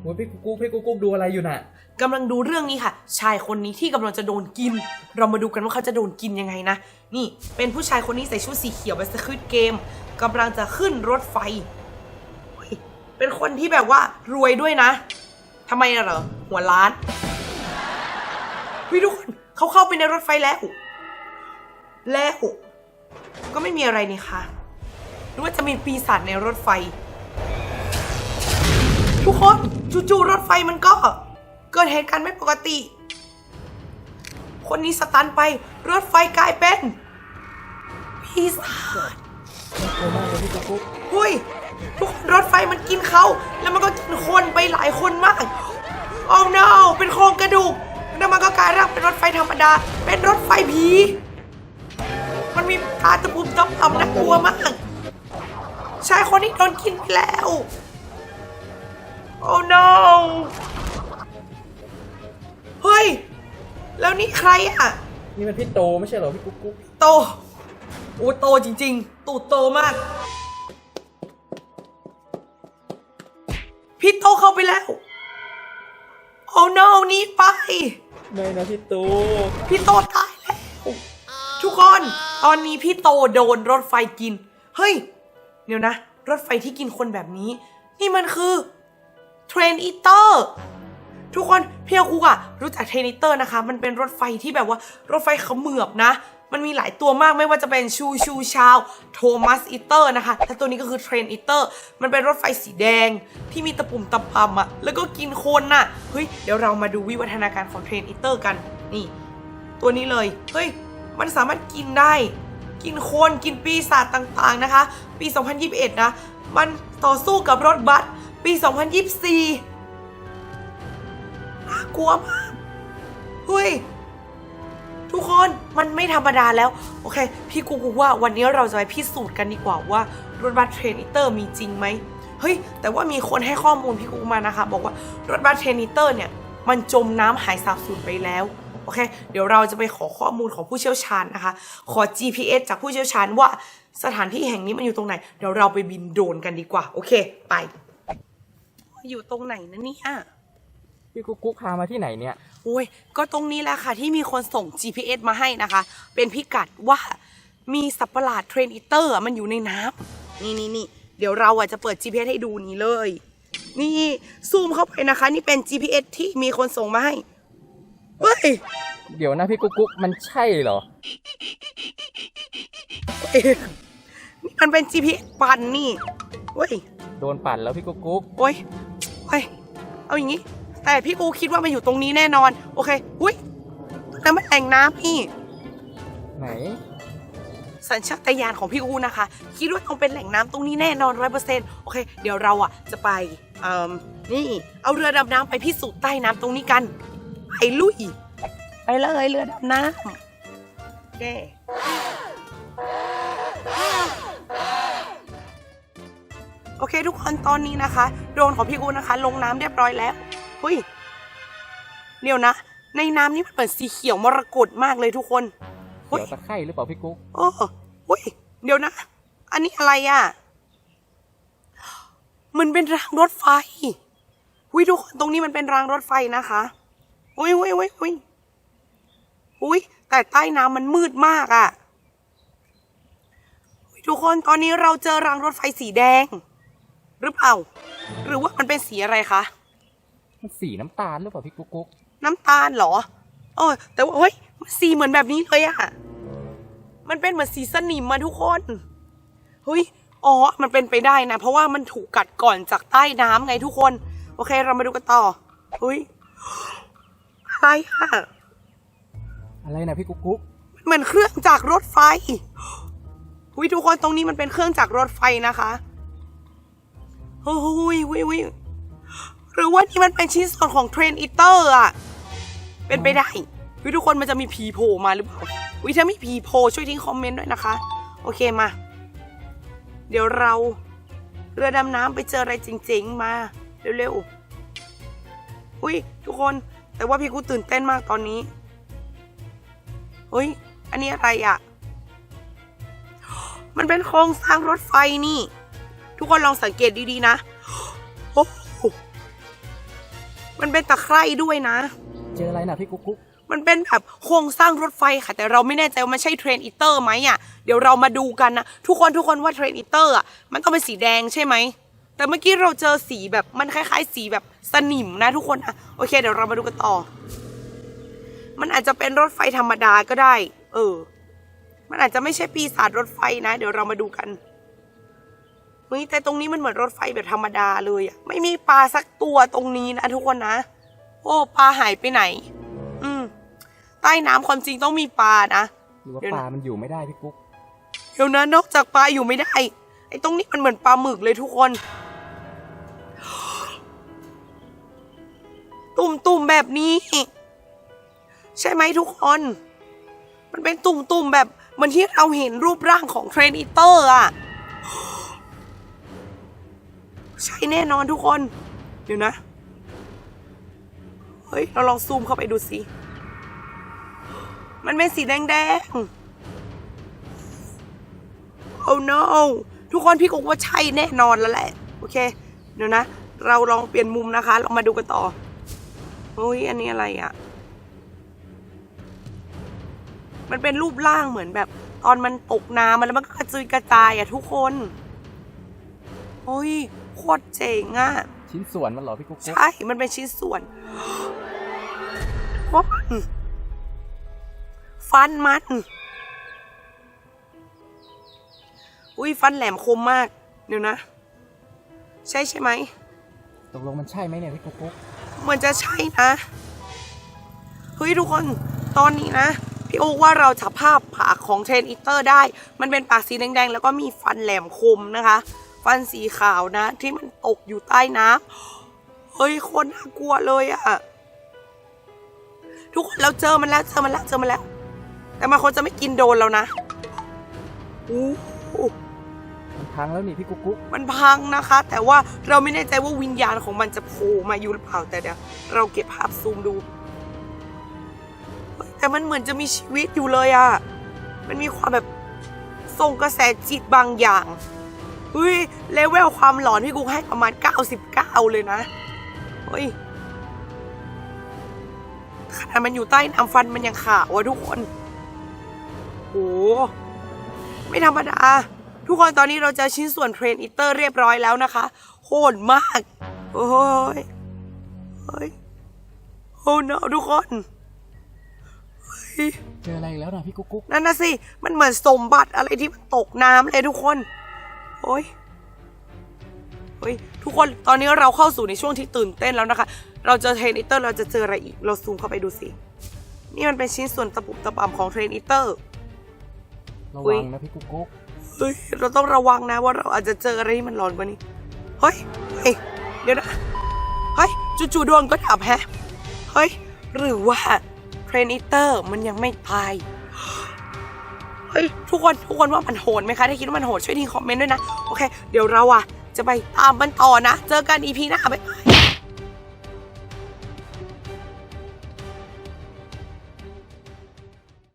โอ้ยพี่กุ๊กกุ๊กพี่กุ๊กกุ๊กดูอะไรอยู่น่ะ กำลังดูเรื่องนี้ค่ะ ชายคนนี้ที่กำลังจะโดนกิน เรามาดูกันว่าเขาจะโดนกินยังไงนะ นี่เป็นผู้ชายคนนี้ใส่ชุดสีเขียวแบบสควิตเกมกำลังจะขึ้นรถไฟเฮ้ยเป็นคนที่แบบว่ารวยด้วยนะทำไมน่ะเหรอ หัวล้านพี่ทุกคนเขาเข้าไปในรถไฟแล้ว แล้ว ก็ไม่มีอะไรนี่ค่ะหรือว่าจะมีปีศาจในรถไฟ ทุกคน จู่ๆรถไฟมันก็ เกิดเหตุการณ์ไม่ปกติ คนนี้สตันไปรถไฟกลายเป็นปีศาจโอ้ยพี่กุ๊กกุ๊กหุยทุกคนรถไฟมันกินเขาแล้วมันก็กินคนไปหลายคนมากโอ้ no เป็นโครงกระดูกแล้วมันก็กลายร่างเป็นรถไฟธรรมดา เป็นรถไฟผี มันมีตาตะปุ่มตะป่ำน่ากลัวมากชายคนนี้โดนกินไปแล้ว โอ้ no เฮ้ย แล้วนี่ใครอะ นี่มันพี่โตไม่ใช่เหรอพี่กุ๊กกุ๊กโต โอ้โตจริง ๆ ตูดโตมาก พี่โตเข้าไปแล้วโอ้ no หนี่ไป ไม่นะพี่โตพี่โตตายแล้ว ทุกคน ตอนนี้พี่โตโดนรถไฟกิน เฮ้ย เดี๋ยวนะ รถไฟที่กินคนแบบนี้ นี่มันคือ เทรนอีเตอร์ทุกคนพี่อาคุกอะรู้จักเทรนอีเตอร์นะคะ มันเป็นรถไฟที่แบบว่ารถไฟเขมือบนะ มันมีหลายตัวมากไม่ว่าจะเป็นชูชูชาวโทมัสอีเตอร์นะคะและตัวนี้ก็คือเทรนอีเตอร์มันเป็นรถไฟสีแดงที่มีตะปุ่มตะปำอะแล้วก็กินคนน่ะเฮ้ยเดี๋ยวเรามาดูวิวัฒนาการของเทรนอีเตอร์กันนี่ ตัวนี้เลยเฮ้ยมันสามารถกินได้ กินคนกินปีศาจต่างๆนะคะ ปี 2021 นะ มันต่อสู้กับรถบัส ปี 2024น่ากลัวมากเฮ้ย ทุกคนมันไม่ธรรมดาแล้ว โอเค พี่กูกูว่าวันนี้เราจะไปพิสูจน์กันดีกว่าว่ารถบัสเทรนิเตอร์มีจริงไหมเฮ้ย แต่ว่ามีคนให้ข้อมูลพี่กูมานะคะ บอกว่ารถบัสเทรนิเตอร์เนี่ย มันจมน้ำหายสาบสูญไปแล้วโอเค เดี๋ยวเราจะไปขอข้อมูลของผู้เชี่ยวชาญนะคะ ขอ GPS จากผู้เชี่ยวชาญว่าสถานที่แห่งนี้มันอยู่ตรงไหน เดี๋ยวเราไปบินโดรนกันดีกว่า โอเค ไป อยู่ตรงไหนนะเนี่ย พี่กุ๊กกุ๊กพามาที่ไหนเนี่ยโอ้ยก็ตรงนี้แหละค่ะ ที่มีคนส่ง GPS มาให้นะคะ เป็นพิกัดว่ามีสัตว์ประหลาดเทรนอิเตอร์มันอยู่ในน้ำนี่นี่นี่เดี๋ยวเราอะจะเปิด GPS ให้ดูนี้เลย นี่ซูมเข้าไปนะคะ นี่เป็น GPS ที่มีคนส่งมาให้ เฮ้ยเดี๋ยวนะพี่กุ๊กกุ๊กมันใช่เหรอนี่มันเป็น GPS ปันนี่เฮ้ย โดนปั่นแล้วพี่กุ๊กกุ๊กโอ้ยโอ้ยเอาอย่างนี้ แต่พี่กูคิดว่ามันอยู่ตรงนี้แน่นอน โอเค อุ้ยนั่นมันแอ่งน้ำพี่ ไหน สัญชาตญาณของพี่อูนะคะ คิดว่าต้องเป็นแหล่งน้ำตรงนี้แน่นอนร้อยเปอร์เซ็นต์โอเค เดี๋ยวเราอะจะไปเอ่มนี่ เอาเรือดำน้ำไปพิสูจน์ใต้น้ำตรงนี้กัน ไปลุย ไปเลยเรือดำน้ำโอเค โอเค ทุกคนตอนนี้นะคะ โดรนของพี่อูนะคะ ลงน้ำเรียบร้อยแล้วเฮ้ยเดี๋ยวนะ ในน้ำนี่มันเป็นสีเขียวมรกตมากเลยทุกคนเฮ้ยเดี๋ยวตะไคร่หรือเปล่าพี่กุ๊กโอ้อุ้ยเดี๋ยวนะ อันนี้อะไรอะมันเป็นรางรถไฟอุ้ยทุกคนตรงนี้มันเป็นรางรถไฟนะคะอุ้ยอุ้ยอุ้ยอุ้ยอุ้ยแต่ใต้น้ำมันมืดมากอะอุ๊ยทุกคนตอนนี้เราเจอรางรถไฟสีแดง หรือเปล่า หรือว่ามันเป็นสีอะไรคะมันสีน้ำตาลหรือเปล่าพี่กุ๊กกุ๊กน้ำตาลเหรอโอ้ยแต่ว่าเฮ้ยมันสีเหมือนแบบนี้เลยอะมันเป็นเหมือนสีสนิมมาทุกคนเฮ้ยอ๋อมันเป็นไปได้นะ เพราะว่ามันถูกกัดก่อนจากใต้น้ำไงทุกคน โอเค เรามาดูกันต่อเฮ้ยอะไรอะอะไรนะพี่กุ๊กกุ๊กมันเหมือนเครื่องจากรรถไฟหุยทุกคนตรงนี้มันเป็นเครื่องจากรรถไฟนะคะ เฮ้ยหุยหุยหุยหรือว่านี่มันเป็นชิ้นส่วนของเทรนอิเตอร์อะเป็นไปได้วิทุกคนมันจะมีผีโผล่มาหรือเปล่าวิถ้ามีผีโผล่ช่วยทิ้งคอมเมนต์ด้วยนะคะ โอเคมา เดี๋ยวเราเรือดำน้ำไปเจออะไรจริง ๆ มาเร็วๆอุ้ยทุกคนแต่ว่าพี่กูตื่นเต้นมากตอนนี้เฮ้ย อันนี้อะไรอะ่ะ มันเป็นโครงสร้างรถไฟนี่ ทุกคนลองสังเกตดีๆนะโอ้โหมันเป็นตะไคร่ด้วยนะ เจออะไรนะพี่กุ๊กกุ๊กมันเป็นแบบโครงสร้างรถไฟค่ะ แต่เราไม่แน่ใจว่ามันใช่เทรนอิเตอร์ไหมอะเดี๋ยวเรามาดูกันนะ ทุกคนทุกคนว่าเทรนอิเตอร์อะมันต้องเป็นสีแดงใช่ไหม แต่เมื่อกี้เราเจอสีแบบมันคล้าย ๆ สีแบบสนิมนะทุกคนอะโอเค เดี๋ยวเรามาดูกันต่อ มันอาจจะเป็นรถไฟธรรมดาก็ได้ เออ มันอาจจะไม่ใช่ปีศาจรถไฟนะ เดี๋ยวเรามาดูกัน เฮ้ยแต่ตรงนี้มันเหมือนรถไฟแบบธรรมดาเลยอะไม่มีปลาสักตัวตรงนี้นะทุกคนนะ โอ้ปลาหายไปไหน อืม ใต้น้ำความจริงต้องมีปลานะ หรือว่าเดี๋ยวปนะลามันอยู่ไม่ได้พี่กุ๊ก เดี๋ยวนะนอกจากปลาอยู่ไม่ได้ ไอ้ตรงนี้มันเหมือนปลาหมึกเลยทุกคน ตุ่มๆแบบนี้ ใช่ไหมทุกคน มันเป็นตุ่มๆแบบเหมือนที่เราเห็นรูปร่างของเทรนอิเตอร์อะ ใช่แน่นอนทุกคน เดี๋ยวนะ เฮ้ย เราลองซูมเข้าไปดูสิ มันเป็นสีแดงๆโอ้ no ทุกคนพี่กุ๊กว่าใช่แน่นอนแล้วแหละ โอเค เดี๋ยวนะ เราลองเปลี่ยนมุมนะคะเรามาดูกันต่อเฮ้ย อันนี้อะไรอะ่ะ มันเป็นรูปร่างเหมือนแบบ ตอนมันตกน้ำมันแล้วมันก็กระจุยกระจายอะทุกคน เฮ้ย โคตรเจ๋งอะชิ้นส่วนมันเหรอพี่กุ๊กกุ๊กใช่ มันเป็นชิ้นส่วนฟันฟันมัน อุ้ยฟันแหลมคมมาก เดี๋ยวนะ ใช่ใช่ไหม ตกลงมันใช่ไหมเนี่ยพี่กุ๊กกุ๊กเหมือนจะใช่นะ เฮ้ยทุกคน ตอนนี้นะ พี่โอ๊คว่าเราจับภาพปากของเทรนอิเตอร์ได้ มันเป็นปากสีแดงๆ แล้วก็มีฟันแหลมคมนะคะ ฟันสีขาวนะ ที่มันตกอยู่ใต้น้ำเฮ้ยโคนน่ากลัวเลยอะทุกคนเราเจอมันแล้วเจอมันแล้วเจอมันแล้ว แต่มันคงจะไม่กินโดนเรานะอู้หูมันพังแล้วนี่พี่กุ๊กกุ๊กมันพังนะคะ แต่ว่าเราไม่แน่ใจว่าวิญญาณของมันจะโผล่มาอยู่หรือเปล่าแต่เดี๋ยวเราเก็บภาพซูมดูเฮ้ยแต่มันเหมือนจะมีชีวิตอยู่เลยอะมันมีความแบบส่งกระแสจิตบางอย่าง เฮ้ยเลเวลความหลอนที่กูให้ประมาณ 99 เลยนะเฮ้ยขนาดมันอยู่ใต้น้ำฟันมันยังขาวอะทุกคนโหไม่ธรรมดา ทุกคนตอนนี้เราเจะชิ้นส่วนเทรนอิเตอร์เรียบร้อยแล้วนะคะโหดมาก โอ้ยเฮ้ยโอ้เนทุกคนเฮ้ยเจออะไรอีกแล้วนะพี่กุ๊กกุ๊กนั่นนะสิ มันเหมือนสมบัติอะไรที่มันตกน้ำเลยทุกคน โอ้ยเฮ้ยทุกคนตอนนี้เราเข้าสู่ในช่วงที่ตื่นเต้นแล้วนะคะ เราเจอเทรนอิเตอร์เราจะเจออะไรอีก เราซูมเข้าไปดูสิ นี่มันเป็นชิ้นส่วนตะปุบตะปำของเทรนอิเตอร์ ระอุ๊วัยงนะพี่กุ๊กกุ๊กเฮ้ยเราต้องระวังนะว่าเราอาจจะเจออะไรที่มันร้อนกว่านี้ เฮ้ยเฮ้ยเดี๋ยวนะ เฮ้ยจู่ๆดวงก็ดับแฮะ เฮ้ย หรือว่าเทรนอิเตอร์มันยังไม่ตาย เฮ้ยทุกคนทุกคนว่ามันโหดไหมคะ ถ้าคิดว่ามันโหดช่วยทิ้งคอมเมนต์ด้วยนะ โอเค เดี๋ยวเราอะจะไปตามมันต่อนะ เจอกันอีพีหน้าบ๊ายบาย